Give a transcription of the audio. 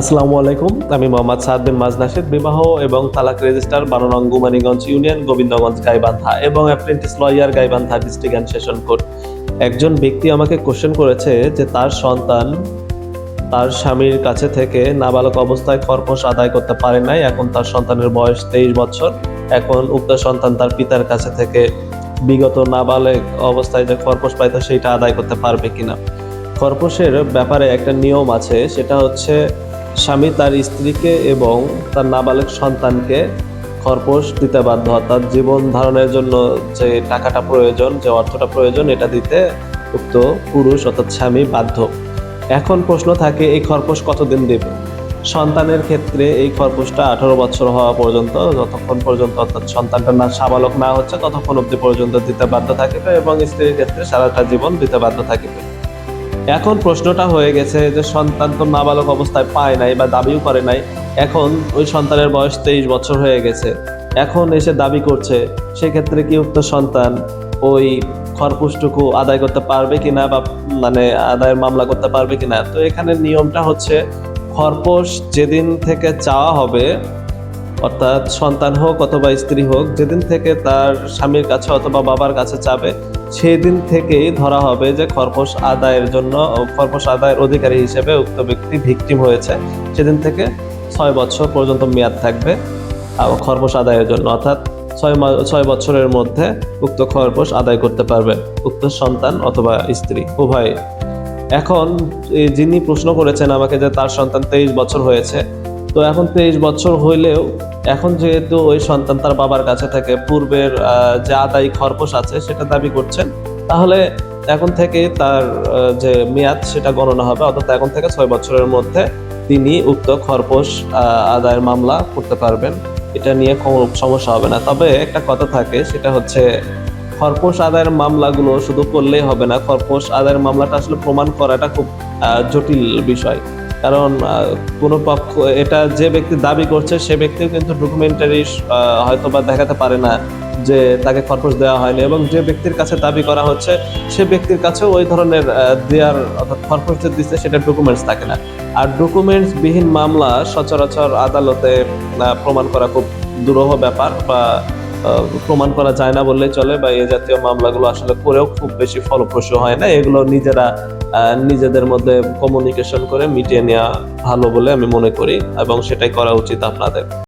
আসসালামু আলাইকুম। আমি মোহাম্মদ সাদ বিন মাজ নাশিদ বিবাহ এবং তালাক রেজিস্টার বানরং গুমানীগঞ্জ ইউনিয়ন গোবিন্দগঞ্জ গাইবান্ধা এবং apprentice lawyer Gaibandha district and session court. একজন ব্যক্তি আমাকে কোশ্চেন করেছে যে তার সন্তান তার স্বামীর কাছে থেকে নাবালক অবস্থায় খরপোশ আদায় করতে পারে নাই। এখন তার সন্তানের বয়স তেইশ বছর। এখন উক্ত সন্তান তার পিতার কাছে থেকে বিগত নাবালক অবস্থায় যে খরপোশ পাইতো সেইটা আদায় করতে পারবে কিনা? খরপোশের ব্যাপারে একটা নিয়ম আছে, সেটা হচ্ছে স্বামী তার স্ত্রীকে এবং তার নাবালক সন্তানকে খরপোশ দিতে বাধ্য। অর্থাৎ জীবন ধারণের জন্য যে টাকাটা প্রয়োজন, যে অর্থটা প্রয়োজন, এটা দিতে উক্ত পুরুষ অর্থাৎ স্বামী বাধ্য। এখন প্রশ্ন থাকে, এই খরপোশ কতদিন দেবে? সন্তানের ক্ষেত্রে এই খরপোশটা আঠারো বছর হওয়া পর্যন্ত, যতক্ষণ পর্যন্ত অর্থাৎ সন্তানটা না সাবালক না হচ্ছে, ততক্ষণ অব্দি পর্যন্ত দিতে বাধ্য থাকিবে এবং স্ত্রীর ক্ষেত্রে সারাটা জীবন দিতে বাধ্য থাকিবে। এখন প্রশ্নটা হয়ে গেছে যে সন্তান তো নাবালক অবস্থায় পায় নাই বা দাবিও করে নাই। এখন ওই সন্তানের বয়স তেইশ বছর হয়ে গেছে। এখন এসে দাবি করছে, সেক্ষেত্রে কি উক্ত সন্তান ওই খরপুষ্টুকু আদায় করতে পারবে কিনা বা মানে আদায়ের মামলা করতে পারবে কিনা? তো এখানে নিয়মটা হচ্ছে খরপোশ যেদিন থেকে চাওয়া হবে, অর্থাৎ সন্তান হোক অথবা স্ত্রী হোক, যেদিন থেকে তার স্বামীর কাছে অথবা বাবার কাছে চাবে সেদিন থেকেই ধরা হবে যে খরপোশ আদায়ের জন্য খরপোশ আদায়ের অধিকারী হিসেবে উক্ত ব্যক্তি ভিকটিম হয়েছে। সেদিন থেকে ছয় বছর পর্যন্ত মেয়াদ থাকবে খরপোশ আদায়ের জন্য। অর্থাৎ ছয় ছয় বছরের মধ্যে উক্ত খরপোশ আদায় করতে পারবে, উক্ত সন্তান অথবা স্ত্রী, উভয়। এখন যিনি প্রশ্ন করেছেন আমাকে যে তার সন্তান তেইশ বছর হয়েছে, তো এখন তেইশ বছর হইলেও এখন যেহেতু ওই সন্তান তার বাবার কাছে থেকে, পূর্বের যে আদায় খরপোশ আছে সেটা দাবি করছেন, তাহলে এখন থেকে তার যে মেয়াদ সেটা গণনা হবে, অর্থাৎ এখন থেকে ছয় বছরের মধ্যে তিনি উক্ত খরপোশ আদায়ের মামলা করতে পারবেন। এটা নিয়ে কোনো সমস্যা হবে না। তবে একটা কথা থাকে, সেটা হচ্ছে খরপোশ আদায়ের মামলাগুলো শুধু করলেই হবে না। খরপোশ আদায়ের মামলাটা আসলে প্রমাণ করাটা খুব জটিল বিষয়। কারণ কোনো পক্ষ, এটা যে ব্যক্তি দাবি করছে, সে ব্যক্তিও কিন্তু ডকুমেন্টারি হয়তো বা দেখাতে পারে না যে তাকে খরপোশ দেওয়া হয়নি এবং যে ব্যক্তির কাছে দাবি করা হচ্ছে, সে ব্যক্তির কাছেও ওই ধরনের দেয়ার অর্থাৎ খরপোশ যে দিচ্ছে, সেটা ডকুমেন্টস থাকে না। আর ডকুমেন্টস বিহীন মামলা সচরাচর আদালতে প্রমাণ করা খুব দুরূহ ব্যাপার বা প্রমাণ করা যায় না বললেই চলে বা এ জাতীয় মামলাগুলো আসলে করেও খুব বেশি ফলপ্রসূ হয় না। এগুলো নিজেরা নিজেদের মধ্যে কমিউনিকেশন করে মিটিয়ে নেওয়া ভালো বলে আমি মনে করি এবং সেটাই করা উচিত আপনাদের।